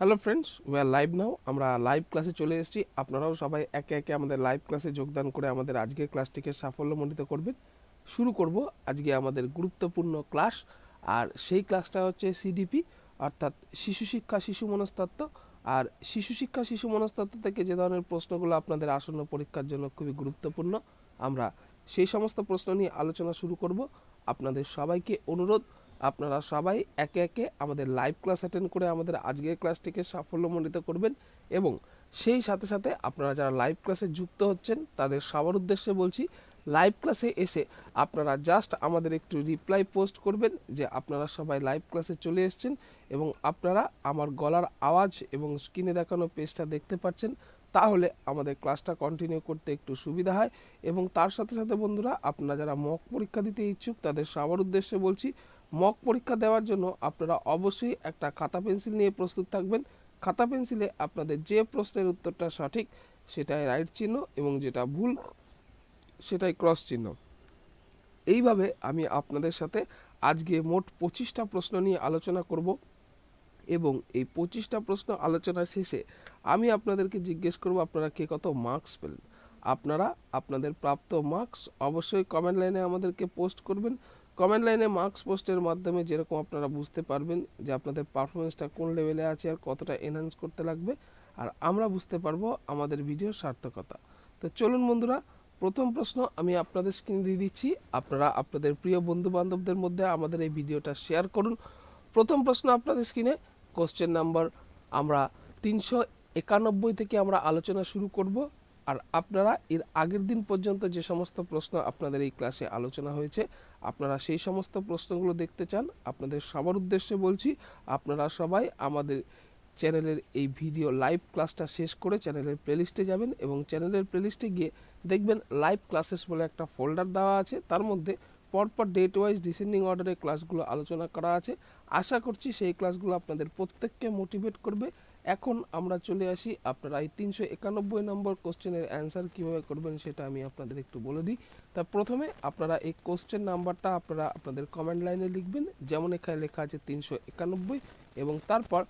Hello friends we live now আমরা live ক্লাসে চলে এসেছি। আপনারাও সবাই একে একে আমাদের লাইভ ক্লাসে যোগদান করে আমাদের আজকের ক্লাসটিকে সাফল্যমণ্ডিত করবেন। শুরু করব আজকে আমাদের গুরুত্বপূর্ণ ক্লাস আর সেই ক্লাসটা হচ্ছে সিডিপি অর্থাৎ শিশু শিক্ষা শিশু মনস্তত্ত্ব। আর শিশু শিক্ষা শিশু মনস্তত্ত্ব থেকে যে ধরনের প্রশ্নগুলো আপনাদের আসন্ন পরীক্ষার জন্য খুবই গুরুত্বপূর্ণ, আমরা সেই সমস্ত প্রশ্ন নিয়ে আলোচনা শুরু করব। আপনাদের সবাইকে অনুরোধ আপনারা সবাই একে একে আমাদের লাইভ ক্লাস অ্যাটেন্ড করে আমাদের আজকের ক্লাসটিকে সাফল্যমণ্ডিত করবেন এবং সেই সাথে সাথে আপনারা যারা লাইভ ক্লাসে যুক্ত হচ্ছেন, তাদের সবার উদ্দেশ্যে বলছি লাইভ ক্লাসে এসে আপনারা জাস্ট আমাদের একটু রিপ্লাই পোস্ট করবেন যে আপনারা সবাই লাইভ ক্লাসে চলে এসছেন এবং আপনারা আমার গলার আওয়াজ এবং স্ক্রিনে দেখানো পেজটা দেখতে পাচ্ছেন। তাহলে আমাদের ক্লাসটা কন্টিনিউ করতে একটু সুবিধা হয় এবং তার সাথে সাথে বন্ধুরা, আপনারা যারা মক পরীক্ষা দিতে ইচ্ছুক, তাদের সবার উদ্দেশ্যে বলছি মক পরীক্ষা দেওয়ার জন্য আপনারা অবশ্যই একটা খাতা পেন্সিল নিয়ে প্রস্তুত থাকবেন। খাতা পেন্সিলে আপনাদের যে প্রশ্নের উত্তরটা সঠিক, সেটাই রাইট চিহ্ন এবং যেটা ভুল, সেটাই ক্রস চিহ্ন। এইভাবে আমি আপনাদের সাথে আজকে মোট পঁচিশটা প্রশ্ন নিয়ে আলোচনা করব এবং এই পঁচিশটা প্রশ্ন আলোচনা শেষে আমি আপনাদেরকে জিজ্ঞেস করব, আপনারা কে কত মার্কস পেলেন? আপনারা আপনাদের প্রাপ্ত মার্কস অবশ্যই কমেন্ট লাইনে আমাদেরকে পোস্ট করবেন। কমেন্ট লাইনে মার্কস পোস্টের মাধ্যমে যেরকম আপনারা বুঝতে পারবেন যে আপনাদের পারফরমেন্সটা কোন লেভেলে আছে আর কতটা এনহান্স করতে লাগবে। আর আমরা বুঝতে পারব আমাদের ভিডিওর সার্থকতা। তো চলুন বন্ধুরা, প্রথম প্রশ্ন আমি আপনাদের স্ক্রিনে দিয়ে দিচ্ছি। আপনারা আপনাদের প্রিয় বন্ধু বান্ধবদের মধ্যে আমাদের এই ভিডিওটা শেয়ার করুন। প্রথম প্রশ্ন আপনাদের স্ক্রিনে কোশ্চেন নাম্বার আমরা তিনশো একানব্বই থেকে আমরা আলোচনা শুরু করব। আর আপনারা এর আগের দিন পর্যন্ত যে সমস্ত প্রশ্ন আপনাদের এই ক্লাসে আলোচনা হয়েছে আপনারা সেই সমস্ত প্রশ্নগুলো দেখতে চান, আপনাদের সবার উদ্দেশ্যে বলছি, আপনারা সবাই আমাদের চ্যানেলের এই ভিডিও লাইভ ক্লাসটা শেষ করে চ্যানেলের প্লেলিস্টে যাবেন এবং চ্যানেলের প্লেলিস্টে গিয়ে দেখবেন লাইভ ক্লাসেস বলে একটা ফোল্ডার দেওয়া আছে। তার মধ্যে পরপর ডেট ওয়াইজ ডিসেন্ডিং অর্ডারে ক্লাসগুলো আলোচনা করা আছে। আশা করছি সেই ক্লাসগুলো আপনাদের প্রত্যেককে মোটিভেট করবে। এখন আমরা চলে আসি আপনারা এই তিনশো একানব্বই নম্বর কোশ্চেনের অ্যান্সার কীভাবে করবেন সেটা আমি আপনাদের একটু বলে দিই। তা প্রথমে আপনারা এই কোশ্চেন নাম্বারটা আপনারা আপনাদের কমেন্ট লাইনে লিখবেন, যেমন এখানে লেখা আছে তিনশো একানব্বই এবং তারপর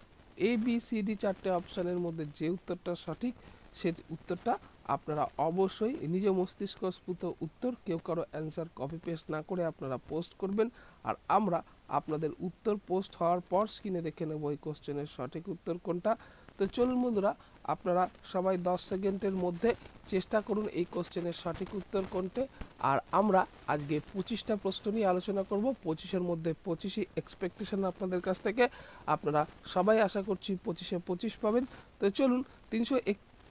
এ বি সি ডি চারটে অপশানের মধ্যে যে উত্তরটা সঠিক, সে উত্তরটা আপনারা অবশ্যই নিজ মস্তিষ্কস্ফূত উত্তর, কেউ কারও অ্যান্সার কপি পেস্ট না করে আপনারা পোস্ট করবেন। আর আমরা আপনাদের উত্তর পোস্ট হওয়ার পর স্ক্রিনে দেখে নেব এই কোশ্চেনের সঠিক উত্তর কোনটা। তো চলুন বন্ধুরা, আপনারা সবাই দশ সেকেন্ডের মধ্যে চেষ্টা করুন এই কোশ্চেনের সঠিক উত্তর কোনটে। আর আমরা আজকে পঁচিশটা প্রশ্ন নিয়ে আলোচনা করব। পঁচিশের মধ্যে পঁচিশই এক্সপেকটেশন আপনাদের কাছ থেকে। আপনারা সবাই আশা করছি পঁচিশে পঁচিশ পাবেন। তো চলুন, তিনশো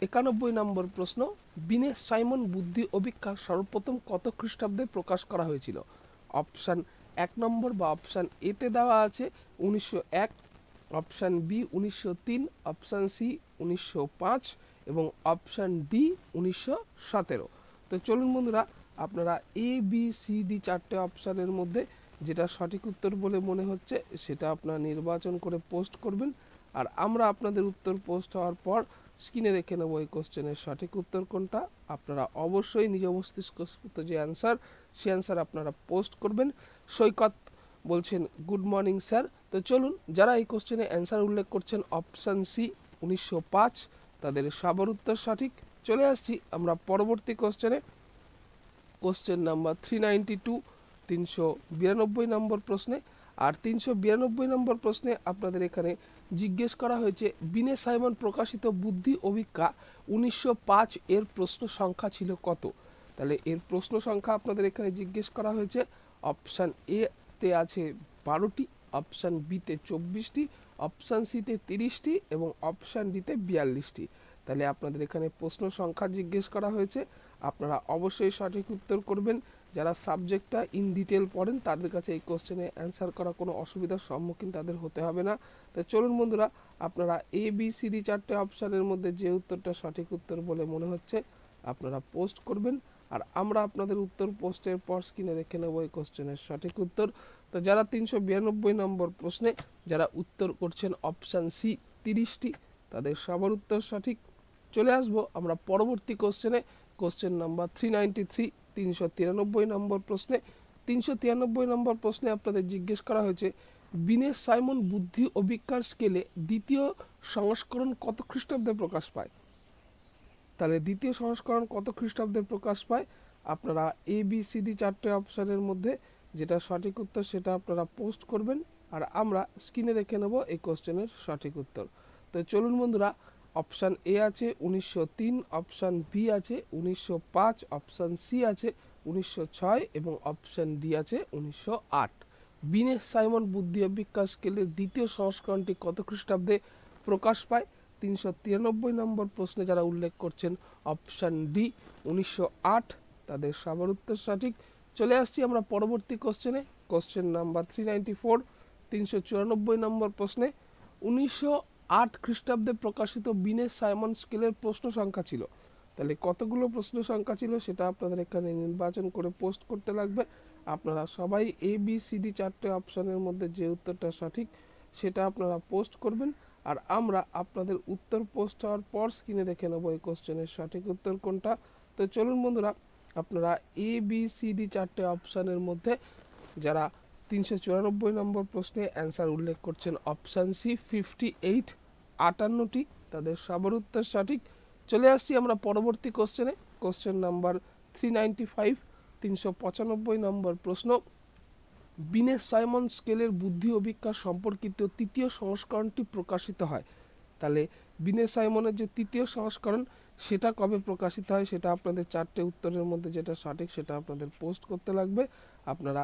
একানব্বই নম্বর প্রশ্ন। বিনে সাইমন বুদ্ধি অভিক্ষা সর্বপ্রথম কত খ্রিস্টাব্দে প্রকাশ করা হয়েছিল? অপশান এক নম্বর বা অপশান এতে দেওয়া আছে উনিশশো এক অপশান বি উনিশশো তিন অপশান সি উনিশশো পাঁচ এবং অপশান ডি উনিশশো সতেরো। তো চলুন বন্ধুরা, আপনারা এ বি সি ডি চারটে অপশানের মধ্যে যেটা সঠিক উত্তর বলে মনে হচ্ছে সেটা আপনারা নির্বাচন করে পোস্ট করবেন। আর আমরা আপনাদের উত্তর পোস্ট হওয়ার পর স্ক্রিনে দেখে নেব এই কোশ্চেনের সঠিক উত্তর কোনটা। আপনারা অবশ্যই নিজ মস্তিষ্কস্ফূত যে অ্যান্সার সে অ্যান্সার আপনারা পোস্ট করবেন। সৈকত বলছেন গুড মর্নিং স্যার তো চলুন, যারা এই কোশ্চেনে অ্যান্সার উল্লেখ করছেন অপশান সি উনিশশো পাঁচ, তাদের সবার উত্তর সঠিক। চলে আসছি আমরা পরবর্তী কোশ্চেনে। Question number three ninety two তিনশো বিরানব্বই নম্বর প্রশ্নে। আর তিনশো বিরানব্বই নম্বর প্রশ্নে আপনাদের এখানে জিজ্ঞেস করা হয়েছে, বিনে সাইমন প্রকাশিত বুদ্ধি অভিজ্ঞা উনিশশো পাঁচ এর প্রশ্ন সংখ্যা ছিল কত? তাহলে এর প্রশ্ন সংখ্যা আপনাদের এখানে জিজ্ঞেস করা হয়েছে, অপশান এ তে আছে বারোটি, অপশান বিতে চব্বিশটি, অপশান সিতে তিরিশটি এবং অপশান ডিতে বিয়াল্লিশটি। তাহলে আপনাদের এখানে প্রশ্ন সংখ্যা জিজ্ঞেস করা হয়েছে আপনারা অবশ্যই সঠিক উত্তর করবেন। যারা সাবজেক্টটা ইন ডিটেল পড়েন, তাদের কাছে এই কোশ্চেনে অ্যান্সার করা কোনো অসুবিধার সম্মুখীন তাদের হতে হবে না। তো চলুন বন্ধুরা, আপনারা এ বি সি ডি চারটে অপশানের মধ্যে যে উত্তরটা সঠিক উত্তর বলে মনে হচ্ছে, আপনারা পোস্ট করবেন। আর আমরা আপনাদের উত্তর পোস্টের পর স্ক্রিনে দেখে নেব এই কোশ্চেনের সঠিক উত্তর। তো যারা তিনশো বিরানব্বই নম্বর প্রশ্নে, যারা উত্তর করছেন অপশান সি তিরিশটি, তাদের সবার উত্তর সঠিক। চলে আসব আমরা পরবর্তী কোশ্চেনে question number three ninety three, তিনশো তিরানব্বই নম্বর প্রশ্নে। তিনশো তিরানব্বই নম্বর প্রশ্নে আপনাদের জিজ্ঞেস করা হয়েছে বিনে সাইমন বুদ্ধি অভিজ্ঞার স্কেলে দ্বিতীয় সংস্করণ কত খ্রিস্টাব্দে প্রকাশ পায়? তাহলে দ্বিতীয় সংস্করণ কত খ্রিস্টাব্দে প্রকাশ পায়? আপনারা এ বি সি ডি চারটে অপশানের মধ্যে যেটা সঠিক উত্তর সেটা আপনারা পোস্ট করবেন, আর আমরা স্ক্রিনে দেখে নেব এই কোশ্চেনের সঠিক উত্তর। তো চলুন বন্ধুরা অপশান এ আছে, উনিশশো তিন, অপশান বি আছে, উনিশশো পাঁচ, অপশান সি আছে, উনিশশো ছয় এবং অপশান ডি আছে, উনিশশো আট। বিনে সাইমন বুদ্ধি অভিজ্ঞান স্কেলের দ্বিতীয় সংস্করণটি কত খ্রিস্টাব্দে প্রকাশ পায়? তিনশো তিরানব্বই নম্বর প্রশ্নে যারা উল্লেখ করছেন, অপশান ডি, উনিশশো আট, তাদের সবার উত্তর সঠিক। চলে আসছি আমরা পরবর্তী কোশ্চেনে। Question number three ninety four তিনশো চুরানব্বই নম্বর প্রশ্নে, উনিশশো আট খ্রিস্টাব্দে প্রকাশিত বিনে সাইমন স্কেলের প্রশ্ন সংখ্যা ছিল। তাহলে কতগুলো প্রশ্ন সংখ্যা ছিল সেটা আপনাদের এখানে নির্বাচন করে পোস্ট করতে লাগবে আপনারা সবাই এ বি সি ডি চারটে অপশানের মধ্যে যে উত্তরটা সঠিক সেটা আপনারা পোস্ট করবেন। আর আমরা আপনাদের উত্তর পোস্ট হওয়ার পর স্ক্রিনে দেখে নেব এই কোশ্চেনের সঠিক উত্তর কোনটা। তো চলুন বন্ধুরা, আপনারা এ বি সি ডি চারটে অপশানের মধ্যে যারা তিনশো চুরানব্বই নম্বর প্রশ্নে অ্যান্সার উল্লেখ করছেন অপশান সি, ফিফটি এইট, আটান্নটি। তাদের সবার উত্তর সঠিক। চলে আসছি আমরা পরবর্তী কোশ্চেনে। Question number three ninety five, তিনশো পঁচানব্বই নম্বর প্রশ্ন। বিনে সাইমন স্কেলের বুদ্ধি অভিজ্ঞা সম্পর্কিত তৃতীয় সংস্করণটি প্রকাশিত হয়। তাহলে বিনে সাইমনের যে তৃতীয় সংস্করণ, সেটা কবে প্রকাশিত হয়, সেটা আপনাদের চারটে উত্তরের মধ্যে যেটা সঠিক, সেটা আপনাদের পোস্ট করতে লাগবে। আপনারা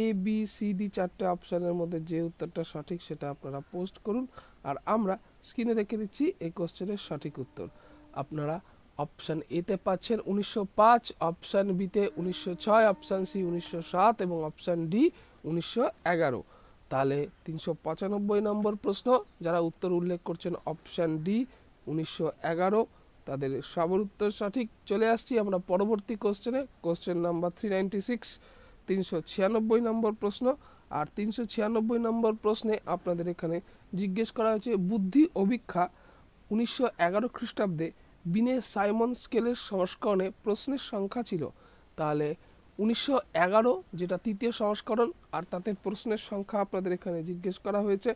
এ বি সি ডি চারটে অপশানের মধ্যে যে উত্তরটা সঠিক সেটা আপনারা পোস্ট করুন। আর আমরা স্ক্রিনে দেখে দিচ্ছি এই কোশ্চেনের সঠিক উত্তর। আপনারা অপশান এতে পাচ্ছেন উনিশশো পাঁচ অপশান বিতে উনিশশো ছয় অপশান সি উনিশশো সাত এবং অপশান ডি উনিশশো এগারো। তাহলে তিনশো পঁচানব্বই নম্বর প্রশ্ন, যারা উত্তর উল্লেখ করছেন অপশান ডি উনিশশো এগারো, তাদের সবার উত্তর সঠিক। চলে আসছি আমরা পরবর্তী কোশ্চেনে question number three ninety six তিনশো ছিয়ানব্বই নম্বর প্রশ্ন। আর তিনশো ছিয়ানব্বই নম্বর প্রশ্নে আপনাদের এখানে জিজ্ঞেস করা হয়েছে, বুদ্ধি অভিক্ষা উনিশশো এগারো খ্রিস্টাব্দে বিনে সাইমন স্কেলের সংস্করণে প্রশ্নের সংখ্যা ছিল। তাহলে উনিশশো এগারো যেটা তৃতীয় সংস্করণ, আর তাতে প্রশ্নের সংখ্যা আপনাদের এখানে জিজ্ঞেস করা হয়েছে।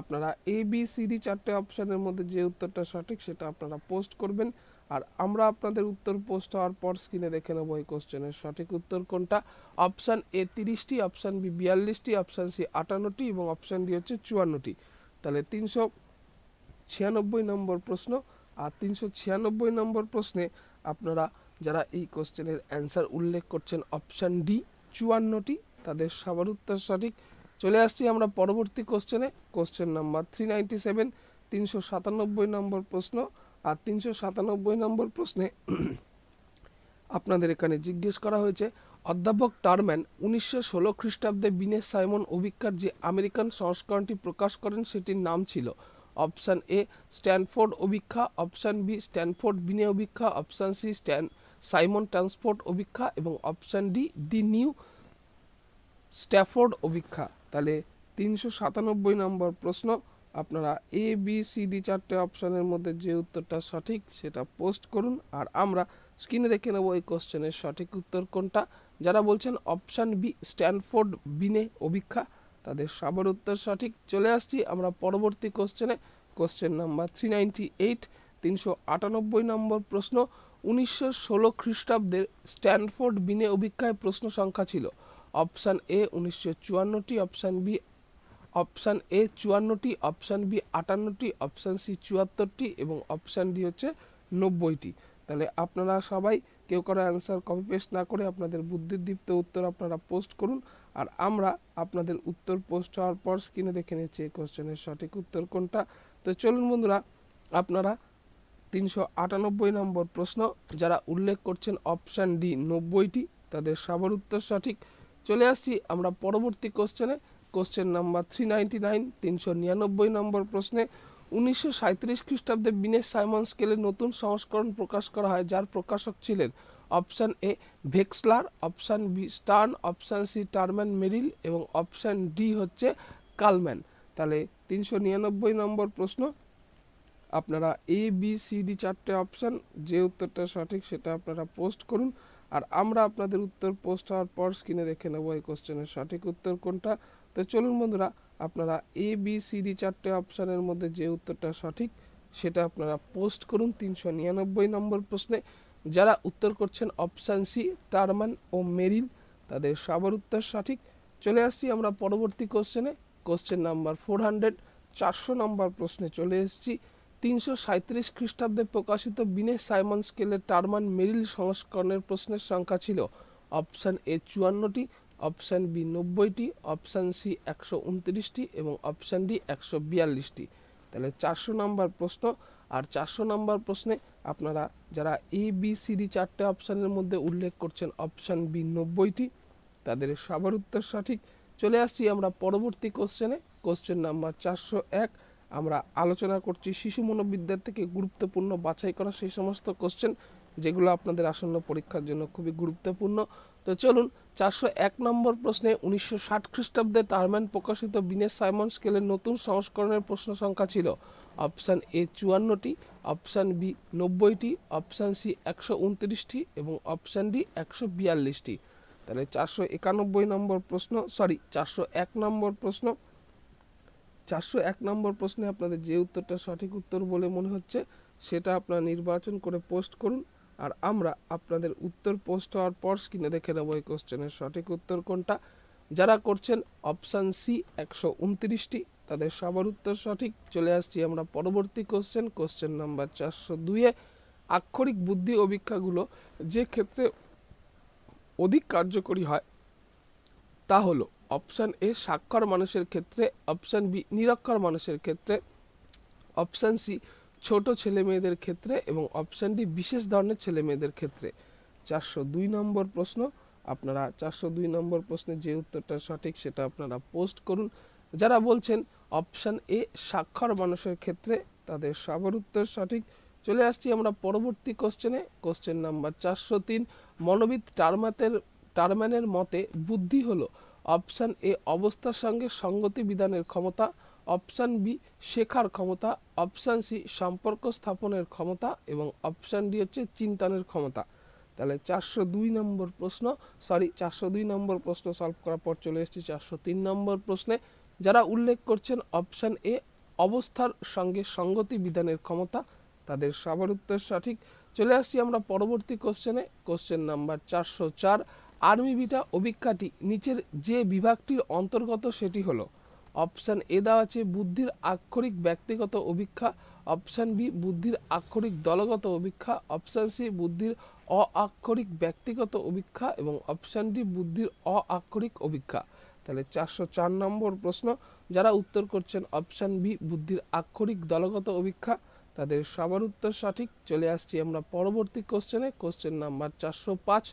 আপনারা এ বি সি ডি চারটে অপশানের মধ্যে যে উত্তরটা সঠিক সেটা আপনারা পোস্ট করবেন। আর আমরা আপনাদের উত্তর পোস্ট হওয়ার পর স্ক্রিনে দেখে নেব এই কোশ্চেনের সঠিক উত্তর কোনটা? অপশান এ তিরিশটি অপশান বি বিয়াল্লিশটি অপশান সি আটান্নটি এবং অপশান ডি হচ্ছে চুয়ান্নটি। তাহলে তিনশো ছিয়ানব্বই নম্বর প্রশ্ন। আর তিনশো ছিয়ানব্বই নম্বর প্রশ্নে আপনারা যারা এই কোশ্চেনের অ্যান্সার উল্লেখ করছেন অপশান ডি চুয়ান্নটি, তাদের সবার উত্তর সঠিক। চলে আসছি আমরা পরবর্তী কোশ্চেনে question number three ninety seven তিনশো সাতানব্বই নম্বর প্রশ্ন। আর তিনশো সাতানব্বই নম্বর প্রশ্নে আপনাদের এখানে জিজ্ঞেস করা হয়েছে, অধ্যাপক টারম্যান উনিশশো ষোলো খ্রিস্টাব্দে বিনে সাইমন অভিজ্ঞার যে আমেরিকান সংস্করণটি প্রকাশ করেন সেটির নাম ছিল অপশান এ স্ট্যানফোর্ড অভিক্ষা, option B Stanford Binet অভিক্ষা, option C Stan Simon transport অভিক্ষা এবং option D the new Stafford অভিক্ষা। তাহলে তিনশো সাতানব্বই নম্বর প্রশ্ন আপনারা এ বি সি ডি চারটে অপশানের মধ্যে যে উত্তরটা সঠিক সেটা পোস্ট করুন আর আমরা স্ক্রিনে দেখে নেব এই কোশ্চেনের সঠিক উত্তর কোনটা। যারা বলছেন অপশান বি স্ট্যানফোর্ড বিনে অভিক্ষা, তাদের সবার উত্তর সঠিক। চলে আসছি আমরা পরবর্তী কোশ্চেনে question number three ninety eight তিনশো আটানব্বই নম্বর প্রশ্ন। উনিশশো ষোলো খ্রিস্টাব্দের স্ট্যানফোর্ড বিনে অভিক্ষায় প্রশ্ন সংখ্যা ছিল। অপশান এ উনিশশো চুয়ান্নটি অপশান বি অপশান এ চুয়ান্নটি, অপশান বি আটান্নটি, অপশান সি চুয়াত্তরটি এবং অপশান ডি হচ্ছে নব্বইটি। তাহলে আপনারা সবাই কেউ কারও অ্যান্সার কপি পেস্ট না করে আপনাদের বুদ্ধিদীপ্ত উত্তর আপনারা পোস্ট করুন আর আমরা আপনাদের উত্তর পোস্ট হওয়ার পর স্ক্রিনে দেখে নিচ্ছি এই কোশ্চেনের সঠিক উত্তর কোনটা। তো চলুন বন্ধুরা, আপনারা তিনশো আটানব্বই নম্বর প্রশ্ন, যারা উল্লেখ করছেন অপশান ডি নব্বইটি, তাদের সবার উত্তর সঠিক। চলে আসছি আমরা পরবর্তী কোশ্চেনে question number three ninety nine তিনশো নিরানব্বই নম্বর প্রশ্নে উনিশশো সাঁত্রিশ খ্রিস্টাব্দে বিনেশ সাইমন স্কেলের নতুন সংস্করণ প্রকাশ করা হয়, যার প্রকাশক ছিলেন option A Wechsler, option B Stern, option C Terman Merrill এবং অপশান ডি হচ্ছে কালম্যান। তাহলে তিনশো নিরানব্বই নম্বর প্রশ্ন, আপনারা এ, বি, সি, ডি চারটে অপশান, যে উত্তরটা সঠিক সেটা আপনারা পোস্ট করুন। আর আমরা আপনাদের উত্তর পোস্ট হওয়ার পর স্ক্রিনে দেখে নেব এই কোশ্চেনের সঠিক উত্তর কোনটা। তো চলুন বন্ধুরা, আপনারা এ বি সি ডি চারটে অপশানের মধ্যে যে উত্তরটা সঠিক সেটা আপনারা পোস্ট করুন তিনশো নিরানব্বই নম্বর প্রশ্নে। যারা উত্তর করছেন অপশান সি টারমান ও মেরিল তাদের সবার উত্তর সঠিক। চলে আসছি আমরা পরবর্তী কোশ্চেনে কোশ্চেন নাম্বার ফোর হান্ড্রেড চারশো নম্বর প্রশ্নে চলে এসেছি। তিনশো সাঁত্রিশ খ্রিস্টাব্দে প্রকাশিত বিনে সাইমন স্কেলের টারমান মেরিল সংস্করণের প্রশ্নের সংখ্যা ছিল। অপশান এ চুয়ান্নটি অপশান বি নব্বইটি, অপশান সি একশো উনত্রিশটি এবং অপশান ডি একশো বিয়াল্লিশটি। তাহলে চারশো নম্বর প্রশ্ন, আর চারশো নম্বর প্রশ্নে আপনারা যারা এ, বি, সি, ডি চারটে অপশানের মধ্যে উল্লেখ করছেন অপশান বি নব্বইটি, তাদের সবার উত্তর সঠিক। চলে আসছি আমরা পরবর্তী কোশ্চেনে। কোশ্চেন নাম্বার চারশো এক, আমরা আলোচনা করছি শিশু মনোবিদ্যার থেকে গুরুত্বপূর্ণ বাছাই করা সেই সমস্ত কোশ্চেন, যেগুলো আপনাদের আসন্ন পরীক্ষার জন্য খুবই গুরুত্বপূর্ণ। তো চলুন চারশো এক নম্বর প্রশ্নে উনিশশো ষাট খ্রিস্টাব্দে টারম্যান প্রকাশিত বিনেশ সাইমন স্কেলের নতুন সংস্করণের প্রশ্ন সংখ্যা ছিল। অপশান এ চুয়ান্নটি, অপশান বি নব্বইটি, অপশান সি একশো উনত্রিশটি এবং অপশান ডি একশো বিয়াল্লিশটি। তাহলে চারশো একানব্বই নম্বর প্রশ্ন, সরি, চারশো এক নম্বর প্রশ্ন। চারশো এক নম্বর প্রশ্নে আপনাদের যে উত্তরটা সঠিক উত্তর বলে মনে হচ্ছে, সেটা আপনারা নির্বাচন করে পোস্ট করুন। আর আমরা আপনাদের উত্তর পোস্ট হওয়ার পর স্ক্রিনে দেখে নেব এই কোশ্চেনের সঠিক উত্তর কোনটা। যারা করছেন অপশান সি একশো উনত্রিশটি, তাদের সবার উত্তর সঠিক। চলে আসছি আমরা পরবর্তী কোশ্চেন কোশ্চেন নাম্বার চারশো দুইয়ে আক্ষরিক বুদ্ধি অভিক্ষাগুলো যে ক্ষেত্রে অধিক কার্যকরী হয়, তা হলো অপশান এ স্বাক্ষর মানুষের ক্ষেত্রে অপশান বি নিরক্ষর মানুষের ক্ষেত্রে অপশান সি ছোট ছেলে মেয়েদের ক্ষেত্রে এবং অপশান ডি বিশেষ ধরনের ছেলে মেয়েদের ক্ষেত্রে। চারশো দুই নম্বর প্রশ্ন, আপনারা চারশো দুই নম্বর প্রশ্নে যে উত্তরটা সঠিক সেটা আপনারা পোস্ট করুন। যারা বলছেন অপশান এ স্বাক্ষর মানুষের ক্ষেত্রে, তাদের সবার উত্তর সঠিক। চলে আসছি আমরা পরবর্তী কোশ্চেনে কোশ্চেন নাম্বার চারশো তিন, মনোবিদ টারমাতের টারম্যানের মতে বুদ্ধি হলো অপশান এ অবস্থার সঙ্গে সঙ্গতি বিধানের ক্ষমতা অপশান বি, শেখার ক্ষমতা। অপশান সি, সম্পর্ক স্থাপনের ক্ষমতা। এবং অপশান ডি হচ্ছে চিন্তনের ক্ষমতা। তাহলে চারশো দুই নম্বর প্রশ্ন সরি চারশো দুই নম্বর প্রশ্ন সলভ করার পর চলে এসেছি চারশো তিন নম্বর প্রশ্নে। যারা উল্লেখ করছেন অপশান এ, অবস্থার সঙ্গে সঙ্গতি বিধানের ক্ষমতা, তাদের সবার উত্তর সঠিক। চলে আসছি আমরা পরবর্তী কোশ্চেনে কোশ্চেন নাম্বার চারশো চার, আর্মি বিটা অভিক্ষাটি নিচের যে বিভাগটির অন্তর্গত সেটি হলো। অপশান এ দেওয়া আছে, বুদ্ধির আক্ষরিক ব্যক্তিগত অভিক্ষা, অপশান বি, বুদ্ধির আক্ষরিক দলগত অভিক্ষা, অপশান সি, বুদ্ধির অ আক্ষরিক ব্যক্তিগত অভিক্ষা এবং অপশান ডি, বুদ্ধির অ আক্ষরিক অভিক্ষা। তাহলে চারশো চার নম্বর প্রশ্ন, যারা উত্তর করছেন অপশান বি, বুদ্ধির আক্ষরিক দলগত অভিক্ষা, তাদের সবার উত্তর সঠিক। চলে আসছি আমরা পরবর্তী কোশ্চেনে কোশ্চেন নাম্বার চারশো পাঁচ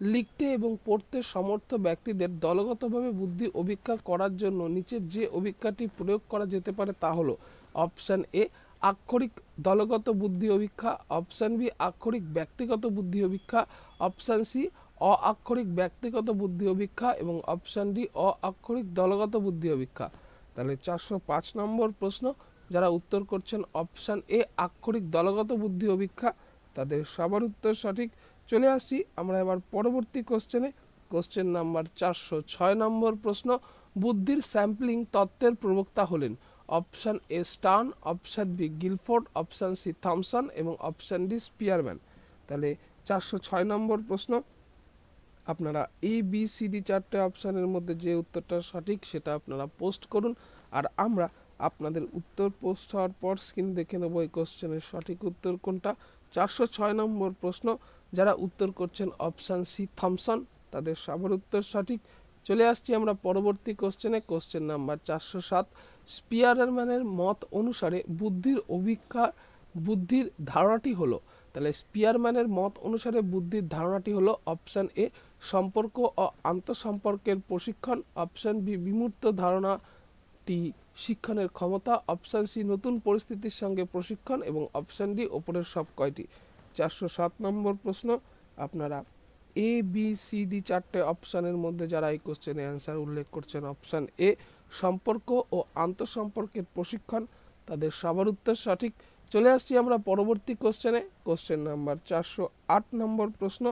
লিখতে এবং পড়তে সমর্থ ব্যক্তিদের দলগতভাবে বুদ্ধি অভিক্ষা করার জন্য নিচে যে অভিক্ষাটি প্রয়োগ করা যেতে পারে তা হলো অপশান এ, আক্ষরিক দলগত বুদ্ধি অভিক্ষা, অপশান বি, আক্ষরিক ব্যক্তিগত বুদ্ধি অভিক্ষা, অপশান সি অ আক্ষরিক ব্যক্তিগত বুদ্ধি অভিক্ষা এবং অপশান ডি অ আক্ষরিক দলগত বুদ্ধি অভিক্ষা। তাহলে চারশো পাঁচ নম্বর প্রশ্ন, যারা উত্তর করছেন অপশান এ, আক্ষরিক দলগত বুদ্ধি অভিক্ষা, তাদের সবার উত্তর সঠিক। চলে আসছি আমরা এবার পরবর্তী কোশ্চেনে কোশ্চেন নাম্বার চারশো ছয় নম্বর প্রশ্ন, বুদ্ধির স্যাম্পলিং তত্ত্বের প্রবক্তা হলেন option A Stern option B Guilford option C Thomson এবং অপশান ডি স্পিয়ারম্যান তাহলে চারশো ছয় নম্বর প্রশ্ন, আপনারা এ বি সি ডি চারটে অপশানের মধ্যে যে উত্তরটা সঠিক সেটা আপনারা পোস্ট করুন। আর আমরা আপনাদের উত্তর পোস্ট হওয়ার পর স্ক্রিন দেখে নেব এই কোশ্চেনের সঠিক উত্তর কোনটা। চারশো ছয় নম্বর প্রশ্ন যারা উত্তর করছেন অপশান সি থমসন তাদের সবার উত্তর সঠিক। চলে আসছি আমরা পরবর্তী কোশ্চেনে কোশ্চেন নাম্বার চারশো সাত। স্পিয়ারম্যানের মত অনুসারে বুদ্ধির অভিক্ষা বুদ্ধির ধারণাটি হলো। তাহলে স্পিয়ারম্যানের মত অনুসারে বুদ্ধির ধারণাটি হলো অপশান এ সম্পর্ক ও আন্তঃসম্পর্কের প্রশিক্ষণ। অপশান বি বিমূর্ত ধারণাটি, শিক্ষণের ক্ষমতা। অপশান সি নতুন পরিস্থিতির সঙ্গে প্রশিক্ষণ। এবং অপশান ডি ওপরের সব কয়টি। চারশো সাত নম্বর প্রশ্ন। আপনারা এ বি সি ডি চারটে অপশানের মধ্যে যারা এই কোশ্চেনে অ্যান্সার উল্লেখ করছেন অপশান এ সম্পর্ক ও আন্তঃসম্পর্কের প্রশিক্ষণ, তাদের সবার উত্তর সঠিক। চলে আসছি আমরা পরবর্তী কোশ্চেনে কোশ্চেন নাম্বার চারশো আট নম্বর প্রশ্ন।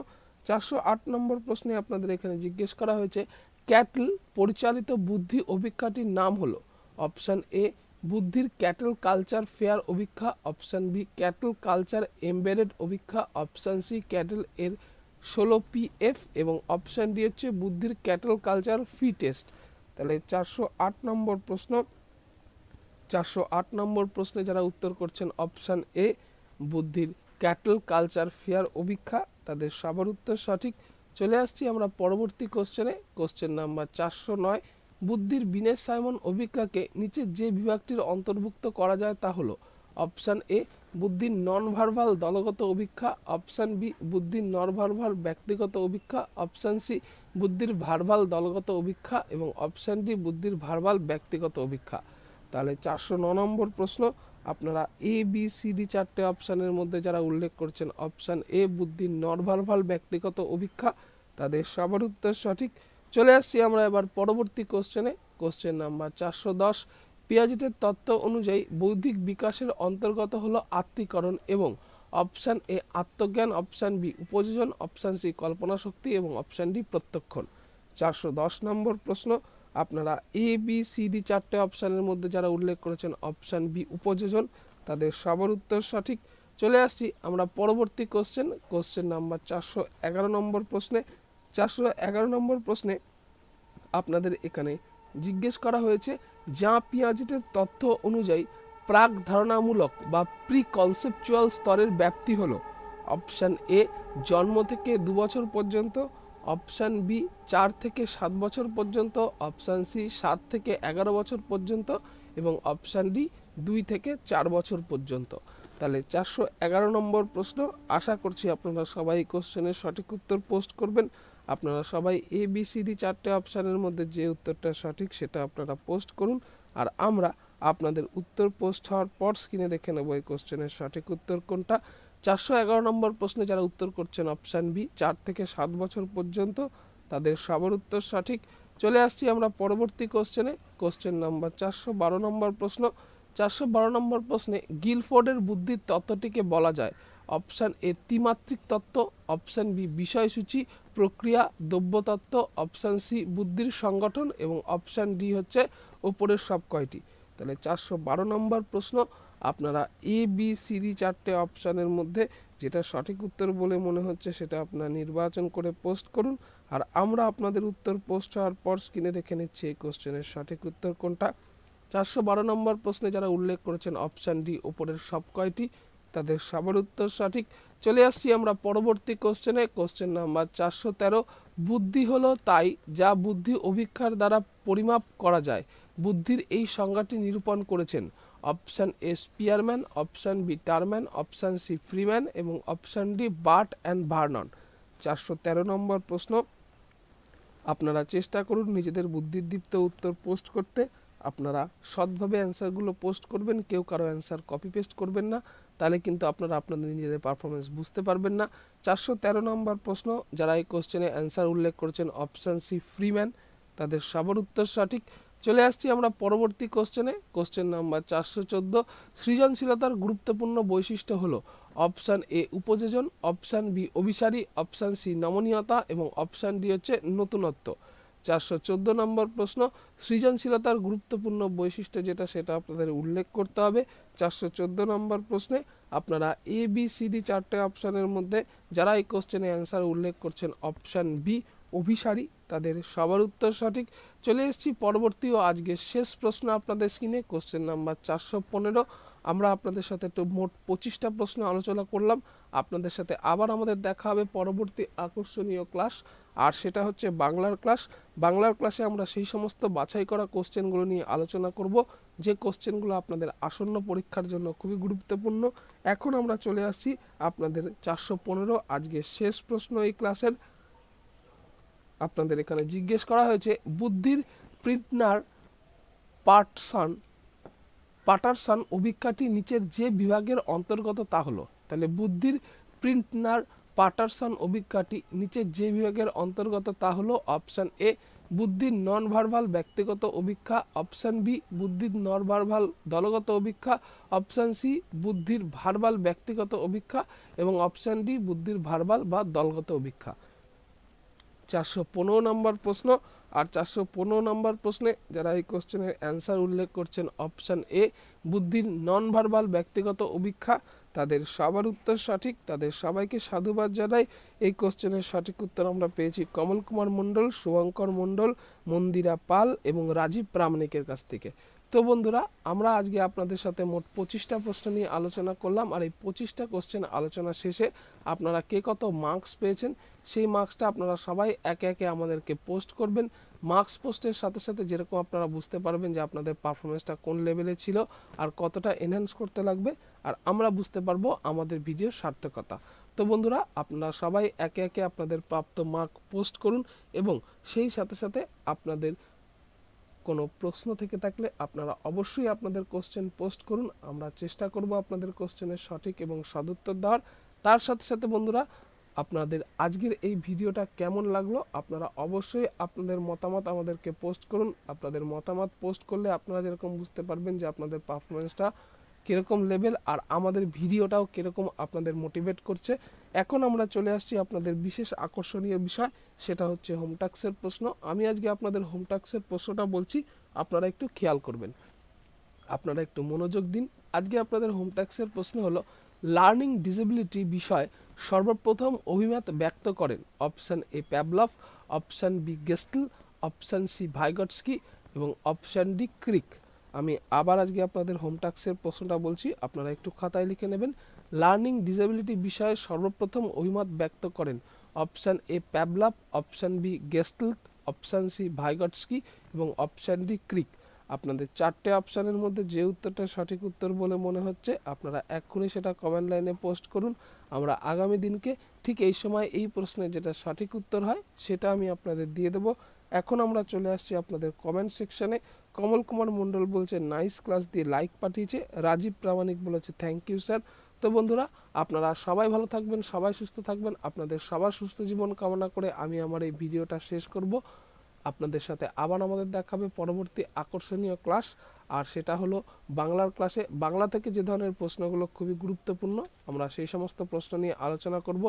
চারশো আট নম্বর প্রশ্নে আপনাদের এখানে জিজ্ঞেস করা হয়েছে, ক্যাটল পরিচালিত বুদ্ধি অভিক্ষাটির নাম হলো? অপশান এ বুদ্ধির Cattell culture fair অভিক্ষা option B, Cattell culture embedded অভিক্ষা option C, Cattell এর ষোলো পিএফ এবং অপশান ডি হচ্ছে বুদ্ধির ক্যাটেল কালচার ফি টেস্ট। তাহলে চারশো আট নম্বর প্রশ্ন। চারশো আট নম্বর প্রশ্নে যারা উত্তর করছেন অপশান এ, বুদ্ধির ক্যাটল কালচার ফেয়ার অভিক্ষা, তাদের সবার উত্তর সঠিক। চলে আসছি আমরা পরবর্তী কোশ্চেনে। কোশ্চেন নাম্বার চারশো নয় বুদ্ধির বিনেশ সাইমন অভিজ্ঞাকে নিচে যে বিভাগটির অন্তর্ভুক্ত করা যায় তা হলো অপশান এ বুদ্ধির নন ভার্বাল দলগত অভিক্ষা, অপশান বি বুদ্ধির নন ব্যক্তিগত অভিক্ষা, অপশান সি, বুদ্ধির ভার্বাল দলগত অভিক্ষা এবং অপশান ডি, বুদ্ধির ভার্বাল ব্যক্তিগত অভিক্ষা। তাহলে চারশো ন নম্বর প্রশ্ন, আপনারা এ, বি, সি, ডি চারটে অপশানের মধ্যে যারা উল্লেখ করছেন, অপশান এ বুদ্ধির নরভার্ভাল ব্যক্তিগত অভিক্ষা, তাদের সবার উত্তর সঠিক। চলে আসছি আমরা এবার পরবর্তী কোশ্চেনে কোশ্চেন নাম্বার চারশো দশ পিয়াজিতের তত্ত্ব অনুযায়ী বৌদ্ধিক বিকাশের অন্তর্গত হলো আত্মীকরণ এবং অপশান এ আত্মজ্ঞান অপশান বি উপযোজন অপশান সি কল্পনা শক্তি এবং অপশান ডি প্রত্যক্ষণ। চারশো দশ নম্বর প্রশ্ন, আপনারা এ বি সি ডি চারটে অপশানের মধ্যে যারা উল্লেখ করেছেন অপশান বি উপযোজন, তাদের সবার উত্তর সঠিক। চলে আসছি আমরা পরবর্তী কোশ্চেন কোশ্চেন নাম্বার চারশো এগারো নম্বর প্রশ্নে। চারশো এগারো নম্বর প্রশ্নে আপনাদের এখানে জিজ্ঞেস করা হয়েছে, যা পিয়াজিটের তথ্য অনুযায়ী প্রাক ধারণামূলক বা প্রি কনসেপচুয়াল স্তরের ব্যাপ্তি হলো। অপশান এ, জন্ম থেকে দু বছর পর্যন্ত। অপশান বি, চার থেকে সাত বছর পর্যন্ত। অপশান সি, সাত থেকে এগারো বছর পর্যন্ত। এবং অপশান ডি, দুই থেকে চার বছর পর্যন্ত। তাহলে চারশো এগারো নম্বর প্রশ্ন। আশা করছি আপনারা সবাই কোশ্চেনের সঠিক উত্তর পোস্ট করবেন। আপনারা সবাই এ বি সি ডি চারটে অপশানের মধ্যে যে উত্তরটা সঠিক সেটা আপনারা পোস্ট করুন। আর আমরা আপনাদের উত্তর পোস্ট হওয়ার পর স্ক্রিনে দেখে নেব এই কোশ্চেনের সঠিক উত্তর কোনটা। চারশো এগারো নম্বর প্রশ্নে যারা উত্তর করছেন অপশান বি চার থেকে সাত বছর পর্যন্ত তাদের সবার উত্তর সঠিক। চলে আসছি আমরা পরবর্তী কোশ্চেনে। কোশ্চেন নাম্বার চারশো বারো নম্বর প্রশ্ন। চারশো বারো নম্বর প্রশ্নে গিলফোর্ডের বুদ্ধির তত্ত্বটিকে বলা যায়। অপশান এ ত্রিমাত্রিক তত্ত্ব, অপশান বি বিষয়সূচি, প্রক্রিয়া, দ্রব্যতত্ত্ব, অপশান সি বুদ্ধির সংগঠন এবং অপশান ডি হচ্ছে ওপরের সব কয়টি। তাহলে চারশো বারো নম্বর প্রশ্ন, আপনারা এ, বি, সি, ডি চারটে অপশানের মধ্যে যেটা সঠিক উত্তর বলে মনে হচ্ছে সেটা আপনারা নির্বাচন করে পোস্ট করুন। আর আমরা আপনাদের উত্তর পোস্ট হওয়ার পর স্ক্রিনে দেখে নিচ্ছি এই কোশ্চেনের সঠিক উত্তর কোনটা। চারশো বারো নম্বর প্রশ্নে যারা উল্লেখ করেছেন অপশান ডি ওপরের সব কয়টি তাদের সবার উত্তর সঠিক। চলে আসছি আমরা পরবর্তী কোশ্চেনে কোশ্চেন নাম্বার চারশো তেরো। বুদ্ধি হলো তাই, যা বুদ্ধি অভিক্ষার দ্বারা পরিমাপ করা যায়। বুদ্ধির এই সংজ্ঞাটি নিরূপণ করেছেন। Option A Spearman option B Terman option C Freeman এবং option D Burt and Vernon চারশো তেরো নম্বর প্রশ্ন। আপনারা চেষ্টা করুন নিজেদের বুদ্ধিদীপ্ত উত্তর পোস্ট করতে। আপনারা সৎভাবে অ্যান্সারগুলো পোস্ট করবেন। কেউ কারও অ্যান্সার কপি পেস্ট করবেন না। তাহলে কিন্তু আপনারা আপনাদের নিজেদের পারফরমেন্স বুঝতে পারবেন না। চারশো তেরো নম্বর প্রশ্ন, যারা এই কোশ্চেনে অ্যান্সার উল্লেখ করেছেন অপশান সি ফ্রিম্যান তাদের সবার উত্তর সঠিক। চলে আসছি আমরা পরবর্তী কোশ্চেনে কোশ্চেন নাম্বার চারশো চোদ্দ, সৃজনশীলতার গুরুত্বপূর্ণ বৈশিষ্ট্য হলো অপশান এ উপযোজন অপশান বি অভিসারী অপশান সি নমনীয়তা এবং অপশান ডি হচ্ছে নতুনত্ব। চারশো চোদ্দ নম্বর প্রশ্ন, সৃজনশীলতার গুরুত্বপূর্ণ বৈশিষ্ট্য যেটা সেটা আপনাদের উল্লেখ করতে হবে। চারশো চোদ্দ নম্বর প্রশ্নে আপনারা এ বি সি ডি চারটে অপশানের মধ্যে যারা এই কোশ্চেনে অ্যান্সার উল্লেখ করছেন অপশান বি অভিসারী, তাদের সবার উত্তর সঠিক। চলে এসেছি পরবর্তী ও আজকের শেষ প্রশ্ন আপনাদের স্ক্রিনে কোশ্চেন নাম্বার চারশো পনেরো। আমরা আপনাদের সাথে একটু মোট পঁচিশটা প্রশ্ন আলোচনা করলাম। আপনাদের সাথে আবার আমাদের দেখা হবে পরবর্তী আকর্ষণীয় ক্লাস আর সেটা হচ্ছে বাংলার ক্লাস। বাংলার ক্লাসে আমরা সেই সমস্ত বাছাই করা কোশ্চেনগুলো নিয়ে আলোচনা করব। যে কোশ্চেনগুলো আপনাদের আসন্ন পরীক্ষার জন্য খুবই গুরুত্বপূর্ণ। এখন আমরা চলে আসছি আপনাদের চারশো পনেরো আজকের শেষ প্রশ্ন এই ক্লাসের। আপনাদের এখানে জিজ্ঞেস করা হয়েছে, বুদ্ধির প্রিন্টনার পার্টসন, পাটারসন অভিক্ষাটি নিচের যে বিভাগের অন্তর্গত তা হলো? তাহলে বুদ্ধির প্রিন্টনার পাটারসন অভিক্ষাটি নিচের যে বিভাগের অন্তর্গত তা হলো অপশান এ বুদ্ধির নন ভার্বাল ব্যক্তিগত অভিক্ষা, অপশান বি বুদ্ধির নন ভার্বাল দলগত অভিক্ষা, অপশান সি, বুদ্ধির ভার্বাল ব্যক্তিগত অভিক্ষা এবং অপশান ডি, বুদ্ধির ভার্বাল বা দলগত অভিক্ষা। চারশো পনেরো নম্বর প্রশ্ন, আর চারশো পনেরো নম্বর প্রশ্নে যারা এই কোশ্চেনের অ্যান্সার উল্লেখ করছেন, অপশান এ, বুদ্ধির নন ভার্বাল ব্যক্তিগত অভিক্ষা তাদের সবার উত্তর সঠিক, তাদের সবাইকে সাধুবাদ জানাই। এই কোশ্চেনের সঠিক উত্তর আমরা পেয়েছি কমল কুমার মণ্ডল, শুভঙ্কর মণ্ডল, মন্দিরা পাল এবং রাজীব প্রামাণিকের কাছ থেকে। তো বন্ধুরা, আমরা আজকে আপনাদের সাথে মোট পঁচিশটা প্রশ্ন নিয়ে আলোচনা করলাম আর এই পঁচিশটা কোশ্চেন আলোচনা শেষে আপনারা কে কত মার্কস পেয়েছেন? সেই মার্কসটা আপনারা সবাই একে একে আমাদেরকে পোস্ট করবেন। মার্কস পোস্টের সাথে সাথে যেরকম আপনারা বুঝতে পারবেন যে আপনাদের পারফরমেন্সটা কোন লেভেলে ছিল আর কতটা এনহ্যান্স করতে লাগবে আর আমরা বুঝতে পারব আমাদের ভিডিওর সার্থকতা। তো বন্ধুরা, আপনারা সবাই একে একে আপনাদের প্রাপ্ত মার্ক পোস্ট করুন এবং সেই সাথে সাথে আপনাদের কোনো প্রশ্ন থেকে থাকলে আপনারা অবশ্যই আপনাদের কোশ্চেন পোস্ট করুন। আমরা চেষ্টা করব আপনাদের কোশ্চেনের সঠিক এবং সদুত্তর দেওয়ার। তার সাথে সাথে বন্ধুরা, আপনাদের আজকের এই ভিডিওটা কেমন লাগল আপনারা অবশ্যই আপনাদের মতামত আমাদেরকে পোস্ট করুন। আপনাদের মতামত পোস্ট করলে আপনারা যেরকম বুঝতে পারবেন যে আপনাদের পারফরমেন্সটা কীরকম লেভেল আর আমাদের ভিডিওটাও কীরকম আপনাদের মোটিভেট করছে। এখন আমরা চলে আসছি আপনাদের বিশেষ আকর্ষণীয় বিষয়, সেটা হচ্ছে হোম ট্যাক্সের প্রশ্ন। আমি আজকে আপনাদের হোম ট্যাক্সের প্রশ্নটা বলছি, আপনারা একটু খেয়াল করবেন। আপনারা একটু মনোযোগ দিন। আজকে আপনাদের হোম ট্যাক্সের প্রশ্ন হলো লার্নিং ডিসেবিলিটি বিষয় সর্বপ্রথম অভিমত ব্যক্ত করেন। Option A Pavlov option B Gestalt option C Vygotsky এবং অপশান ডি ক্রিক আমি আবার আজকে আপনাদের হোম ট্যাক্সের প্রশ্নটা বলছি, আপনারা একটু খাতায় লিখে নেবেন। লার্নিং ডিসেবিলিটি বিষয়ে সর্বপ্রথম অভিমত ব্যক্ত করেন। Option A Pavlov option B Gestalt option C Vygotsky এবং অপশান ডি ক্রিক। আপনাদের চারটে অপশানের মধ্যে যে উত্তরটা সঠিক উত্তর বলে মনে হচ্ছে, আপনারা এক্ষুনি সেটা কমেন্ট লাইনে পোস্ট করুন। আমরা আগামী দিনকে ঠিক এই সময় এই প্রশ্নের যেটা সঠিক উত্তর হয়, সেটা আমি আপনাদের দিয়ে দেবো। এখন আমরা চলে আসছি আপনাদের কমেন্ট সেকশনে কমল কুমার মন্ডল বলছে, নাইস ক্লাস দিয়ে লাইক পাঠিয়েছে। রাজীব প্রামাণিক বলেছে থ্যাংক ইউ স্যার তো বন্ধুরা, আপনারা সবাই ভালো থাকবেন, সবাই সুস্থ থাকবেন। আপনাদের সবার সুস্থ জীবন কামনা করে আমি আমার এই ভিডিওটা শেষ করব। আপনাদের সাথে আবার আমাদের দেখাবে পরবর্তী আকর্ষণীয় ক্লাস। আর সেটা হলো বাংলার ক্লাসে বাংলা থেকে যে ধরনের প্রশ্নগুলো খুবই গুরুত্বপূর্ণ, আমরা সেই সমস্ত প্রশ্ন নিয়ে আলোচনা করব।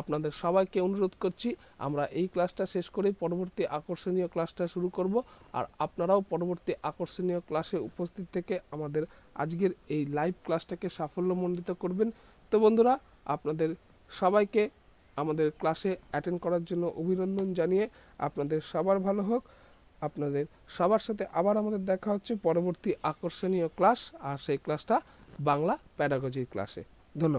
আপনাদের সবাইকে অনুরোধ করছি, আমরা এই ক্লাসটা শেষ করেই পরবর্তী আকর্ষণীয় ক্লাসটা শুরু করব। আর আপনারাও পরবর্তী আকর্ষণীয় ক্লাসে উপস্থিত থেকে আমাদের আজকের এই লাইভ ক্লাসটাকে সাফল্যমণ্ডিত করবেন। তো বন্ধুরা, আপনাদের সবাইকে আমাদের ক্লাসে অ্যাটেন্ড করার জন্য অভিনন্দন জানিয়ে আপনাদের সবার ভালো হোক। আপনাদের সবার সাথে আবার আমাদের দেখা হচ্ছে। পরবর্তী আকর্ষণীয় ক্লাস, আর সেই ক্লাসটা বাংলা প্যাডাগজির ক্লাসে